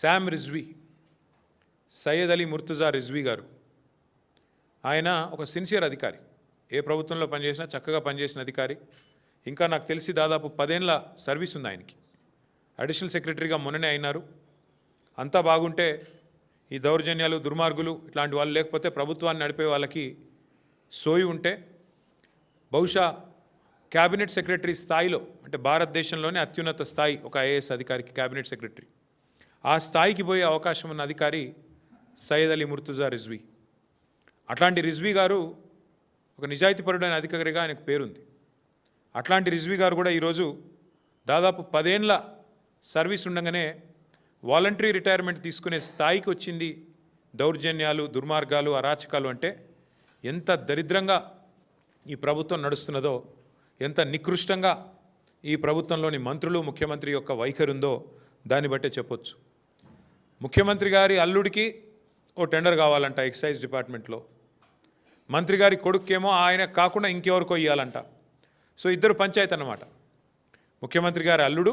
Sam Rizvi Syed Ali Murtuza Rizvi గారు. ఆయన ఒక సిన్సియర్ అధికారి. ఏ ప్రభుత్వంలో పనిచేసినా చక్కగా పనిచేసిన అధికారి. ఇంకా నాకు తెలిసి దాదాపు పదేళ్ళ సర్వీస్ ఉంది ఆయనకి. అడిషనల్ సెక్రటరీగా మొన్ననే అయినారు. అంతా బాగుంటే ఈ దౌర్జన్యాలు దుర్మార్గులు ఇట్లాంటి వాళ్ళు లేకపోతే ప్రభుత్వాన్ని నడిపే వాళ్ళకి సోయి ఉంటే బహుశా క్యాబినెట్ సెక్రటరీ స్థాయిలో అంటే భారతదేశంలోనే అత్యున్నత స్థాయి ఒక ఐఏఎస్ అధికారికి క్యాబినెట్ సెక్రటరీ. ఆ స్థాయికి పోయే అవకాశం ఉన్న అధికారి సయ్యద్ అలీ ముర్తుజా రిజ్వీ. అట్లాంటి రిజ్వీ గారు ఒక నిజాయితీపరుడైన అధికారిగా ఆయనకు పేరుంది. అట్లాంటి రిజ్వీ గారు కూడా ఈరోజు దాదాపు పదేండ్ల సర్వీస్ ఉండగానే వాలంటరీ రిటైర్మెంట్ తీసుకునే స్థాయికి వచ్చింది. దౌర్జన్యాలు దుర్మార్గాలు అరాచకాలు అంటే ఎంత దరిద్రంగా ఈ ప్రభుత్వం నడుస్తున్నదో ఎంత నికృష్టంగా ఈ ప్రభుత్వంలోని మంత్రులు ముఖ్యమంత్రి యొక్క వైఖరి ఉందో దాన్ని బట్టే చెప్పొచ్చు. ముఖ్యమంత్రి గారి అల్లుడికి ఓ టెండర్ కావాలంట ఎక్సైజ్ డిపార్ట్మెంట్లో. మంత్రి గారి కొడుక్కేమో ఆయన కాకుండా ఇంకెవరికో ఇవ్వాలంట సో ఇద్దరు పంచాయతీ అన్నమాట. ముఖ్యమంత్రి గారి అల్లుడు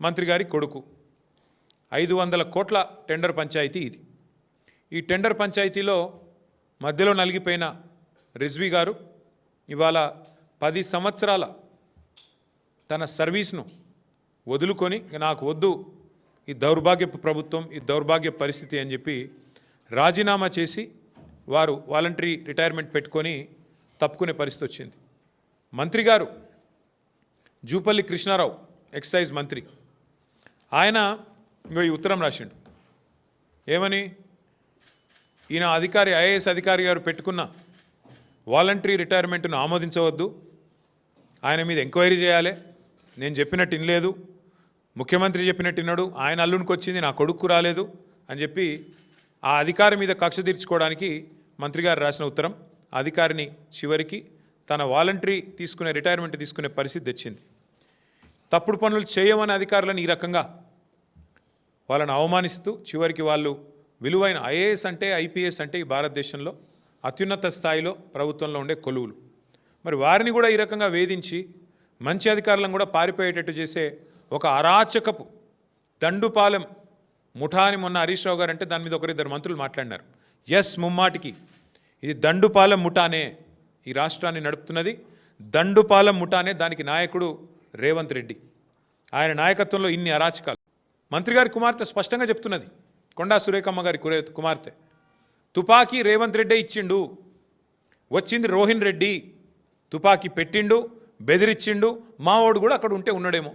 మంత్రి గారి కొడుకు. ఐదు వందల కోట్ల టెండర్ పంచాయతీ ఇది. ఈ టెండర్ పంచాయతీలో మధ్యలో నలిగిపోయిన రిజ్వీ గారు ఇవాళ పది సంవత్సరాల తన సర్వీస్ను వదులుకొని నాకు వద్దు ఈ దౌర్భాగ్యపు ప్రభుత్వం ఈ దౌర్భాగ్య పరిస్థితి అని చెప్పి రాజీనామా చేసి వారు వాలంటరీ రిటైర్మెంట్ పెట్టుకొని తప్పుకునే పరిస్థితి వచ్చింది. మంత్రి గారు జూపల్లి కృష్ణారావు ఎక్సైజ్ మంత్రి ఆయన ఇంకో ఈ ఉత్తరం రాసిండు. ఏమని? ఈయన అధికారి ఐఏఎస్ అధికారి గారు పెట్టుకున్న వాలంటరీ రిటైర్మెంట్ను ఆమోదించవద్దు. ఆయన మీద ఎంక్వైరీ చేయాలి. నేను చెప్పినట్టు ఇనలేదు ముఖ్యమంత్రి చెప్పినట్టు విన్నాడు ఆయన అల్లునికి వచ్చింది నా కొడుకు రాలేదు అని చెప్పి ఆ అధికారి మీద కక్ష తీర్చుకోవడానికి మంత్రి గారు రాసిన ఉత్తరం ఆ అధికారిని చివరికి తన వాలంటరీ తీసుకునే రిటైర్మెంట్ తీసుకునే పరిస్థితి తెచ్చింది. తప్పుడు పనులు చేయమని అధికారులను ఈ రకంగా వాళ్ళని అవమానిస్తూ చివరికి వాళ్ళు విలువైన ఐఏఎస్ అంటే ఐపీఎస్ అంటే ఈ భారతదేశంలో అత్యున్నత స్థాయిలో ప్రభుత్వంలో ఉండే కొలువులు. మరి వారిని కూడా ఈ రకంగా వేధించి మంచి అధికారులను కూడా పారిపోయేటట్టు చేసే ఒక అరాచకపు దండుపాలెం ముఠా అని మొన్న హరీష్ రావు గారు అంటే దాని మీద ఒకరిద్దరు మంత్రులు మాట్లాడినారు. ఎస్ ముమ్మాటికి ఇది దండుపాలెం ముఠానే ఈ రాష్ట్రాన్ని నడుపుతున్నది. దండుపాలెం ముఠానే దానికి నాయకుడు రేవంత్ రెడ్డి. ఆయన నాయకత్వంలో ఇన్ని అరాచకాలు. మంత్రి గారి కుమార్తె స్పష్టంగా చెప్తున్నది. కొండా సురేఖమ్మ గారి కురే- కుమార్తె. తుపాకీ రేవంత్ రెడ్డే ఇచ్చిండు. వచ్చింది రోహిన్ రెడ్డి. తుపాకీ పెట్టిండు బెదిరిచ్చిండు. మావోడు కూడా అక్కడ ఉంటే ఉన్నాడేమో.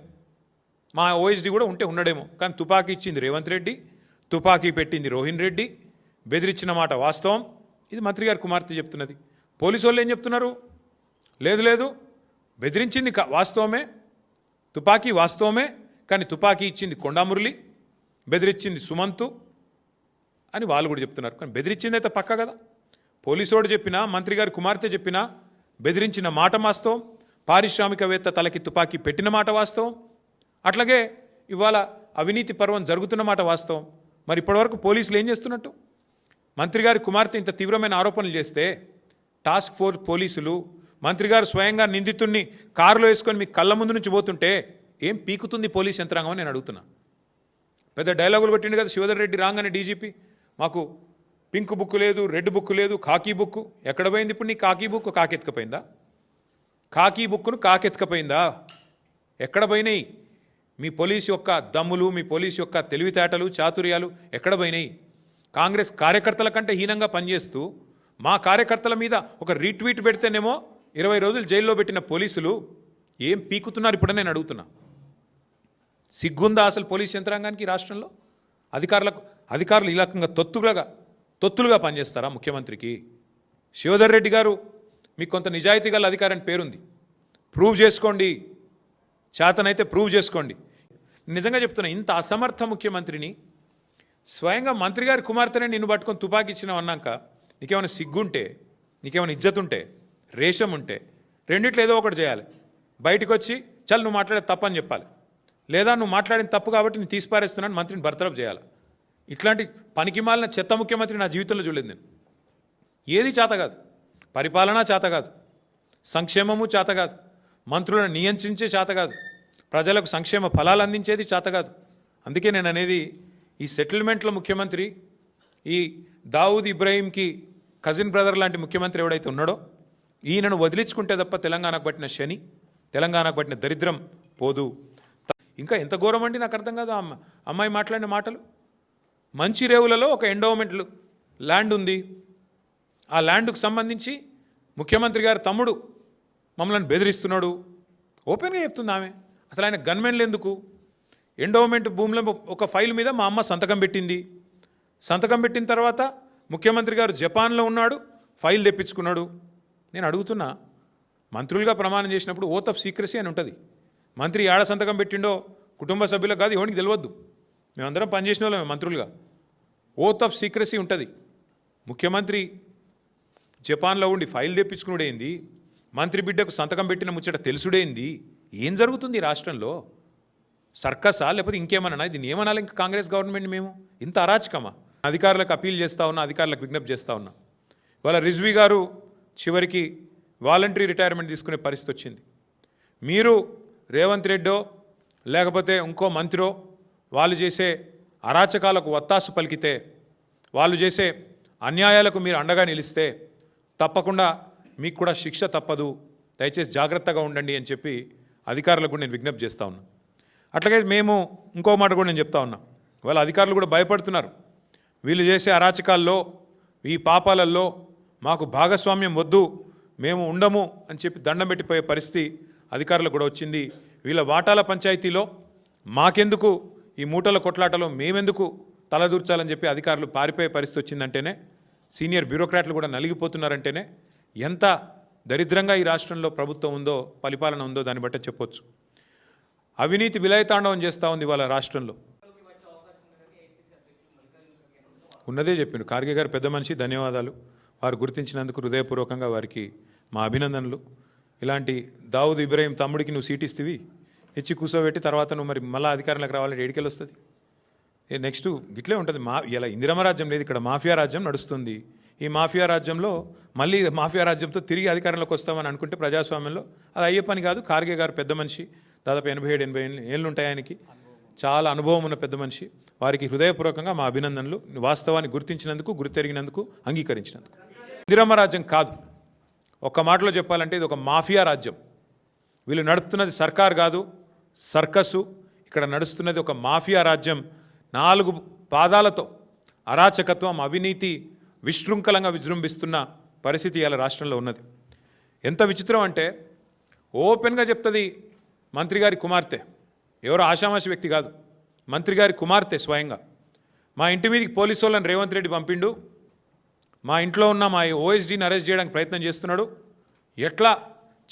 మా ఓఎస్డీ కూడా ఉంటే ఉన్నాడేమో కానీ తుపాకీ ఇచ్చింది రేవంత్ రెడ్డి తుపాకీ పెట్టింది రోహిన్ రెడ్డి బెదిరించిన మాట వాస్తవం. ఇది మంత్రి గారి కుమార్తె చెప్తున్నది. పోలీసు వాళ్ళు ఏం చెప్తున్నారు? లేదు లేదు బెదిరించింది వాస్తవమే తుపాకీ వాస్తవమే కానీ తుపాకీ ఇచ్చింది కొండామురళి బెదిరించింది సుమంతు అని వాళ్ళు కూడా చెప్తున్నారు. కానీ బెదిరించింది అయితే పక్క కదా? పోలీసోడు చెప్పినా మంత్రి గారి కుమార్తె చెప్పినా బెదిరించిన మాట వాస్తవం. పారిశ్రామికవేత్త తలకి తుపాకీ పెట్టిన మాట వాస్తవం. అట్లాగే ఇవాళ అవినీతి పర్వం జరుగుతున్న మాట వాస్తవం. మరి ఇప్పటివరకు పోలీసులు ఏం చేస్తున్నట్టు? మంత్రి గారి కుమార్తె ఇంత తీవ్రమైన ఆరోపణలు చేస్తే టాస్క్ ఫోర్స్ పోలీసులు మంత్రి గారు స్వయంగా నిందితుడిని కారులో వేసుకొని మీ కళ్ళ ముందు నుంచి పోతుంటే ఏం పీకుతుంది పోలీస్ యంత్రాంగం అని నేను అడుగుతున్నా. పెద్ద డైలాగులు కొట్టిండు కదా శివధర్ రెడ్డి రాగానే డీజీపీ. మాకు పింక్ బుక్ లేదు రెడ్ బుక్ లేదు కాకీ బుక్. ఎక్కడ పోయింది ఇప్పుడు నీ కాకీ బుక్? కాకెత్తుకపోయిందా? కాకీ బుక్ను కాకెత్తుకపోయిందా? ఎక్కడ పోయినాయి? మీ పోలీస్ యొక్క దమ్ములు మీ పోలీస్ యొక్క తెలివితేటలు చాతుర్యాలు ఎక్కడ పోయినాయి? కాంగ్రెస్ కార్యకర్తల కంటే హీనంగా పనిచేస్తూ మా కార్యకర్తల మీద ఒక రీట్వీట్ పెడితేనేమో ఇరవై రోజులు జైల్లో పెట్టిన పోలీసులు ఏం పీకుతున్నారు ఇప్పుడు నేను అడుగుతున్నా. సిగ్గుందా అసలు పోలీస్ యంత్రాంగానికి రాష్ట్రంలో? అధికారులకు అధికారులు ఈ రకంగా తొత్తులుగా తొత్తులుగా పనిచేస్తారా ముఖ్యమంత్రికి? శివధర్ రెడ్డి గారు మీకు కొంత నిజాయితీ గల అధికారి పేరుంది. ప్రూవ్ చేసుకోండి. చేతనైతే ప్రూవ్ చేసుకోండి. నిజంగా చెప్తున్నా ఇంత అసమర్థ ముఖ్యమంత్రిని స్వయంగా మంత్రి గారి కుమార్తెనే నిన్ను పట్టుకొని తుపాకి ఇచ్చినావు అన్నాక నీకేమైనా సిగ్గుంటే నీకేమైనా ఇజ్జత్ ఉంటే రేషం ఉంటే రెండిట్లో ఏదో ఒకటి చేయాలి. బయటకు వచ్చి చల్ నువ్వు మాట్లాడే తప్పని చెప్పాలి. లేదా నువ్వు మాట్లాడిన తప్పు కాబట్టి నేను తీసిపారేస్తున్నాను మంత్రిని భర్తరఫ్ చేయాలి. ఇట్లాంటి పనికి మాలిన చెత్త ముఖ్యమంత్రి నా జీవితంలో చూడలేదు నేను. ఏది చేత కాదు. పరిపాలన చేత కాదు. సంక్షేమము చేత కాదు. మంత్రులను నియంత్రించే చేత కాదు. ప్రజలకు సంక్షేమ ఫలాలు అందించేది చేత కాదు. అందుకే నేను అనేది ఈ సెటిల్మెంట్లో ముఖ్యమంత్రి ఈ దావూద్ ఇబ్రాహీంకి కజిన్ బ్రదర్ లాంటి ముఖ్యమంత్రి ఎవడైతే ఉన్నాడో ఈయనను వదిలించుకుంటే తప్ప తెలంగాణకు పట్టిన శని తెలంగాణకు పట్టిన దరిద్రం పోదు. ఇంకా ఎంత ఘోరం అండి నాకు అర్థం కాదు ఆ అమ్మ అమ్మాయి మాట్లాడిన మాటలు? మంచి రేవులలో ఒక ఎండోమెంట్లు ల్యాండ్ ఉంది. ఆ ల్యాండ్కు సంబంధించి ముఖ్యమంత్రి గారి తమ్ముడు మమ్మల్ని బెదిరిస్తున్నాడు. ఓపెన్గా చెప్తుంది ఆమె. అసలు ఆయన గన్మెన్లు ఎందుకు? ఎండోమెంట్ భూమిలో ఒక ఫైల్ మీద మా అమ్మ సంతకం పెట్టింది. సంతకం పెట్టిన తర్వాత ముఖ్యమంత్రి గారు జపాన్లో ఉన్నాడు ఫైల్ తెప్పించుకున్నాడు. నేను అడుగుతున్నా మంత్రులుగా ప్రమాణం చేసినప్పుడు ఓత్ ఆఫ్ సీక్రసీ అని ఉంటుంది. మంత్రి ఆడ సంతకం పెట్టిండో కుటుంబ సభ్యులకు కాదు ఎవరికి తెలియవద్దు మేమందరం పనిచేసిన వాళ్ళమే మంత్రులుగా. ఓత్ ఆఫ్ సీక్రసీ ఉంటుంది. ముఖ్యమంత్రి జపాన్లో ఉండి ఫైల్ తెప్పించుకునుడేంది? మంత్రి బిడ్డకు సంతకం పెట్టిన ముచ్చట తెలుసుడేంది? ఏం జరుగుతుంది ఈ రాష్ట్రంలో? సర్కసా? లేకపోతే ఇంకేమన్నా దీన్ని ఏమనాలి ఇంకా కాంగ్రెస్ గవర్నమెంట్ మేము? ఇంత అరాచకమా? అధికారులకు అపీల్ చేస్తా ఉన్నా అధికారులకు విజ్ఞప్తి చేస్తూ ఉన్నా. ఇవాళ రిజ్వీ గారు చివరికి వాలంటరీ రిటైర్మెంట్ తీసుకునే పరిస్థితి వచ్చింది. మీరు రేవంత్ రెడ్డో లేకపోతే ఇంకో మంత్రో వాళ్ళు చేసే అరాచకాలకు వత్తాసు పలికితే వాళ్ళు చేసే అన్యాయాలకు మీరు అండగా నిలిస్తే తప్పకుండా మీకు కూడా శిక్ష తప్పదు. దయచేసి జాగ్రత్తగా ఉండండి అని చెప్పి అధికారులకు కూడా నేను విజ్ఞప్తి చేస్తా ఉన్నా. అట్లాగే మేము ఇంకో మాట కూడా నేను చెప్తా ఉన్నా. వాళ్ళ అధికారులు కూడా భయపడుతున్నారు. వీళ్ళు చేసే అరాచకాల్లో ఈ పాపాలల్లో మాకు భాగస్వామ్యం వద్దు మేము ఉండము అని చెప్పి దండం పెట్టిపోయే పరిస్థితి అధికారులకు కూడా వచ్చింది. వీళ్ళ వాటాల పంచాయతీలో మాకెందుకు? ఈ మూటల కొట్లాటలో మేమెందుకు తలదూర్చాలని చెప్పి అధికారులు పారిపోయే పరిస్థితి వచ్చిందంటేనే సీనియర్ బ్యూరోక్రాట్లు కూడా నలిగిపోతున్నారంటేనే ఎంత దరిద్రంగా ఈ రాష్ట్రంలో ప్రభుత్వం ఉందో పరిపాలన ఉందో దాన్ని బట్టే చెప్పొచ్చు. అవినీతి విలయతాండవం చేస్తూ ఉంది వాళ్ళ రాష్ట్రంలో. ఉన్నదే చెప్పిండు ఖార్గే గారు పెద్ద మనిషి ధన్యవాదాలు. వారు గుర్తించినందుకు హృదయపూర్వకంగా వారికి మా అభినందనలు. ఇలాంటి దావుద్ ఇబ్రాహీం తమ్ముడికి నువ్వు సీట్ ఇస్తేవి? ఇచ్చి కూర్చోబెట్టి తర్వాత నువ్వు మరి మళ్ళీ అధికారంలోకి రావాలంటే ఏడికెళ్ళి వస్తుంది నెక్స్ట్ ఇట్లే ఉంటుంది. మా ఇలా ఇందిరమ రాజ్యం లేదు ఇక్కడ మాఫియా రాజ్యం నడుస్తుంది. ఈ మాఫియా రాజ్యంలో మళ్ళీ మాఫియా రాజ్యంతో తిరిగి అధికారంలోకి వస్తామని అనుకుంటే ప్రజాస్వామ్యంలో అది అయ్యే పని కాదు. ఖార్గే గారు పెద్ద మనిషి దాదాపు ఎనభై ఏడు ఎనభై ఏళ్ళు ఏళ్ళు ఉంటాయి ఆయనకి. చాలా అనుభవం ఉన్న పెద్ద మనిషి. వారికి హృదయపూర్వకంగా మా అభినందనలు. వాస్తవాన్ని గుర్తించినందుకు గుర్తెరిగినందుకు అంగీకరించినందుకు. ఇందిరమ్మ రాజ్యం కాదు. ఒక్క మాటలో చెప్పాలంటే ఇది ఒక మాఫియా రాజ్యం. వీళ్ళు నడుపుతున్నది సర్కార్ కాదు సర్కసు. ఇక్కడ నడుస్తున్నది ఒక మాఫియా రాజ్యం. నాలుగు పాదాలతో అరాచకత్వం అవినీతి విశృంఖలంగా విజృంభిస్తున్న పరిస్థితి ఇలా రాష్ట్రంలో ఉన్నది. ఎంత విచిత్రం అంటే ఓపెన్గా చెప్తుంది మంత్రి గారి కుమార్తె. ఎవరో ఆషామాషి వ్యక్తి కాదు. మంత్రి గారి కుమార్తె స్వయంగా. మా ఇంటి మీదకి పోలీసు వాళ్ళని రేవంత్ రెడ్డి పంపిండు. మా ఇంట్లో ఉన్న మా ఓఎస్డీని అరెస్ట్ చేయడానికి ప్రయత్నం చేస్తున్నాడు. ఎట్లా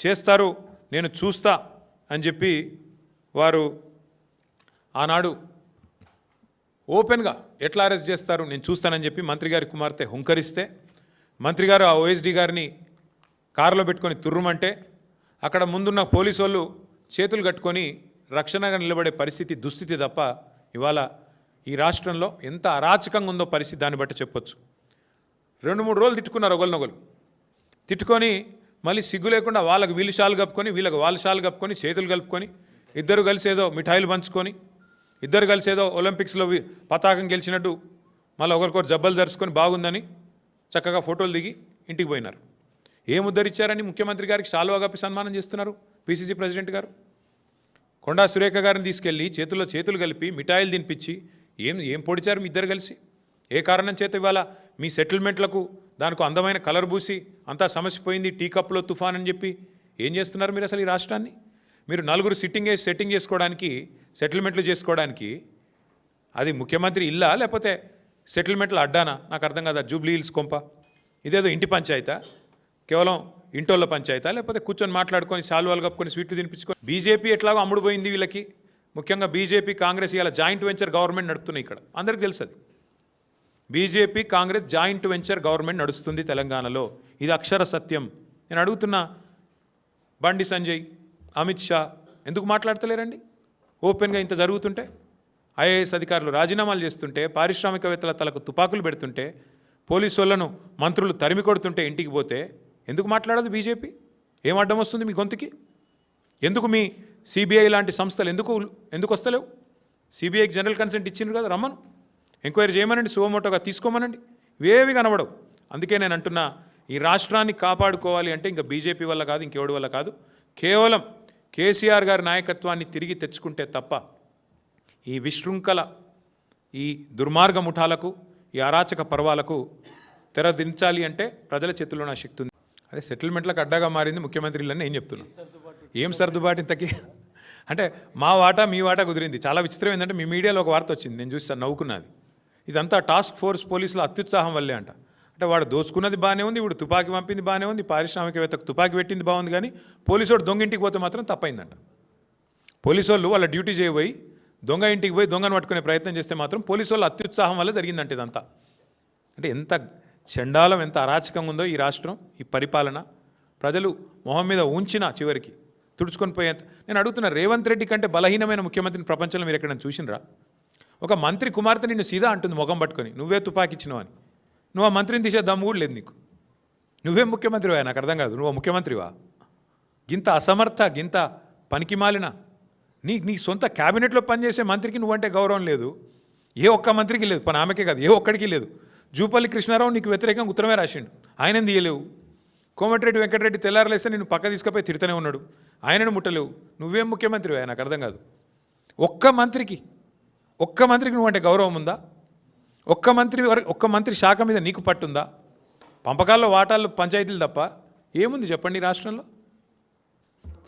చేస్తారు నేను చూస్తా అని చెప్పి వారు ఆనాడు ఓపెన్గా ఎట్లా అరెస్ట్ చేస్తారు? నేను చూస్తానని చెప్పి మంత్రి గారి కుమార్తె హుంకరిస్తే మంత్రి గారు ఆ ఓఎస్డీ గారిని కారులో పెట్టుకొని తుర్రుమంటే అక్కడ ముందున్న పోలీసు వాళ్ళు చేతులు కట్టుకొని రక్షణగా నిలబడే పరిస్థితి దుస్థితి తప్ప ఇవాళ ఈ రాష్ట్రంలో ఎంత అరాచకంగా ఉందో పరిస్థితి దాన్ని బట్టి చెప్పొచ్చు. రెండు మూడు రోజులు తిట్టుకున్నారు ఒకరినొకరు తిట్టుకొని మళ్ళీ సిగ్గు లేకుండా వాళ్ళకి వీళ్ళు షాలు కప్పుకొని వీళ్ళకి వాళ్ళ షాలు కప్పుకొని చేతులు కలుపుకొని ఇద్దరు కలిసి ఏదో మిఠాయిలు పంచుకొని ఇద్దరు కలిసి ఏదో ఒలింపిక్స్లో పతాకం గెలిచినట్టు మళ్ళీ ఒకరికొకరు జబ్బలు ధరుచుకొని బాగుందని చక్కగా ఫోటోలు దిగి ఇంటికి పోయినారు. ఏం ఉద్ధరించారని ముఖ్యమంత్రి గారికి షాలువా కప్పి సన్మానం చేస్తున్నారు పిసిసి ప్రెసిడెంట్ గారు. కొండా సురేఖ గారిని తీసుకెళ్ళి చేతుల్లో చేతులు కలిపి మిఠాయిలు తినిపించి ఏం ఏం పొడిచారు మీ ఇద్దరు కలిసి? ఏ కారణం చేత ఇవాళ మీ సెటిల్మెంట్లకు దానికి అందమైన కలర్ పూసి అంతా సమస్య పోయింది టీ కప్లో తుఫాన్ అని చెప్పి ఏం చేస్తున్నారు మీరు అసలు ఈ రాష్ట్రాన్ని? మీరు నలుగురు సిట్టింగ్ సెట్టింగ్ చేసుకోవడానికి సెటిల్మెంట్లు చేసుకోవడానికి అది ముఖ్యమంత్రి ఇల్లా లేకపోతే సెటిల్మెంట్లు అడ్డానా? నాకు అర్థం కాదా జూబ్లీ హిల్స్ కొంప. ఇదేదో ఇంటి పంచాయతా? కేవలం ఇంటోళ్ళ పంచాయతా? లేకపోతే కూర్చొని మాట్లాడుకొని శాలువాలు కప్పుకొని స్వీట్లు తినిపించుకొని? బీజేపీ ఎట్లాగో అమ్ముడుపోయింది వీళ్ళకి. ముఖ్యంగా బీజేపీ కాంగ్రెస్ ఇలా జాయింట్ వెంచర్ గవర్నమెంట్ నడుపుతున్నాయి ఇక్కడ. అందరికీ తెలుసు అది. BJP Congress joint venture government నడుస్తుంది తెలంగాణలో. ఇది అక్షర సత్యం. నేను అడుగుతున్నా బండి సంజయ్ అమిత్ షా ఎందుకు మాట్లాడతలేరండి? ఓపెన్గా ఇంత జరుగుతుంటే ఐఏఎస్ అధికారులు రాజీనామాలు చేస్తుంటే పారిశ్రామికవేత్తల తలకు తుపాకులు పెడుతుంటే పోలీసు వాళ్ళను మంత్రులు తరిమి కొడుతుంటే ఇంటికి పోతే ఎందుకు మాట్లాడదు బీజేపీ? ఏం అడ్డం వస్తుంది మీ గొంతుకి? ఎందుకు మీ సిబిఐ లాంటి సంస్థలు ఎందుకు ఎందుకు వస్తలేవు? సిబిఐకి జనరల్ కన్సెంట్ ఇచ్చిండ్రు కదా రమ్మను. ఎంక్వైరీ చేయమనండి సువమోటోగా తీసుకోమనండి. ఇవేవి కనబడవు. అందుకే నేను అంటున్నా ఈ రాష్ట్రాన్ని కాపాడుకోవాలి అంటే ఇంకా బీజేపీ వల్ల కాదు ఇంకెవడి వల్ల కాదు. కేవలం కేసీఆర్ గారి నాయకత్వాన్ని తిరిగి తెచ్చుకుంటే తప్ప ఈ విశృంఖల ఈ దుర్మార్గ ముఠాలకు ఈ అరాచక పర్వాలకు తెరదించాలి అంటే ప్రజల చేతుల్లో నా శక్తి ఉంది. అదే సెటిల్మెంట్లకు అడ్డాగా మారింది ముఖ్యమంత్రులని నేను చెప్తున్నా. ఏం సర్దుబాటు ఇంతకీ? అంటే మా వాటా మీ వాటా కుదిరింది. చాలా విచిత్రం ఏంటంటే మీ మీడియాలో ఒక వార్త వచ్చింది. నేను చూస్తాను నవ్వుకున్నది. ఇదంతా టాస్క్ ఫోర్స్ పోలీసుల అత్యుత్సాహం వల్లే అంట. అంటే వాడు దోచుకున్నది బాగానే ఉంది ఇప్పుడు తుపాకీ పంపింది బాగానే ఉంది పారిశ్రామికవేత్తకు తుపాకీ పెట్టింది బాగుంది కానీ పోలీసు వాడు దొంగ ఇంటికి పోతే మాత్రం తప్పైందంట. పోలీసు వాళ్ళు వాళ్ళ డ్యూటీ చేయబోయి దొంగ ఇంటికి పోయి దొంగను పట్టుకునే ప్రయత్నం చేస్తే మాత్రం పోలీసు వాళ్ళు అత్యుత్సాహం వల్ల జరిగిందంటే ఇదంతా. అంటే ఎంత చండాలం ఎంత అరాచకంగా ఉందో ఈ రాష్ట్రం ఈ పరిపాలన. ప్రజలు మొహం మీద ఉంచిన చివరికి తుడుచుకొని పోయేంత నేను అడుగుతున్నా రేవంత్ రెడ్డి కంటే బలహీనమైన ముఖ్యమంత్రిని ప్రపంచంలో మీరు ఎక్కడైనా చూసినరా? ఒక మంత్రి కుమార్తె నిన్ను సీదా అంటుంది మొఖం పట్టుకొని నువ్వే తుపాకిచ్చినావు అని నువ్వు ఆ మంత్రిని తీసే దమ్ము కూడా లేదు నీకు. నువ్వేం ముఖ్యమంత్రివా నాకు అర్థం కాదు. నువ్వు ముఖ్యమంత్రివా? గింత అసమర్థ గింత పనికి మాలిన నీ నీ సొంత క్యాబినెట్లో పనిచేసే మంత్రికి నువ్వంటే గౌరవం లేదు. ఏ ఒక్క మంత్రికి లేదు పని ఆమెకే కాదు ఏ ఒక్కడికి లేదు. జూపల్లి కృష్ణారావు నీకు వ్యతిరేకంగా ఉత్తరమే రాసిండు. ఆయన తీయలేవు? కోమటిరెడ్డి వెంకటరెడ్డి తెల్లారలేస్తే నేను పక్క తీసుకుపోయి తిడుతూనే ఉన్నాడు. ఆయనను ముట్టలేవు. నువ్వేం ముఖ్యమంత్రివా నాకు అర్థం కాదు. ఒక్క మంత్రికి ఒక్క మంత్రికి నువ్వంటే గౌరవం ఉందా? ఒక్క మంత్రి ఒక్క మంత్రి శాఖ మీద నీకు పట్టుందా? పంపకాల్లో వాటాలు పంచాయతీలు తప్ప? ఏముంది చెప్పండి రాష్ట్రంలో?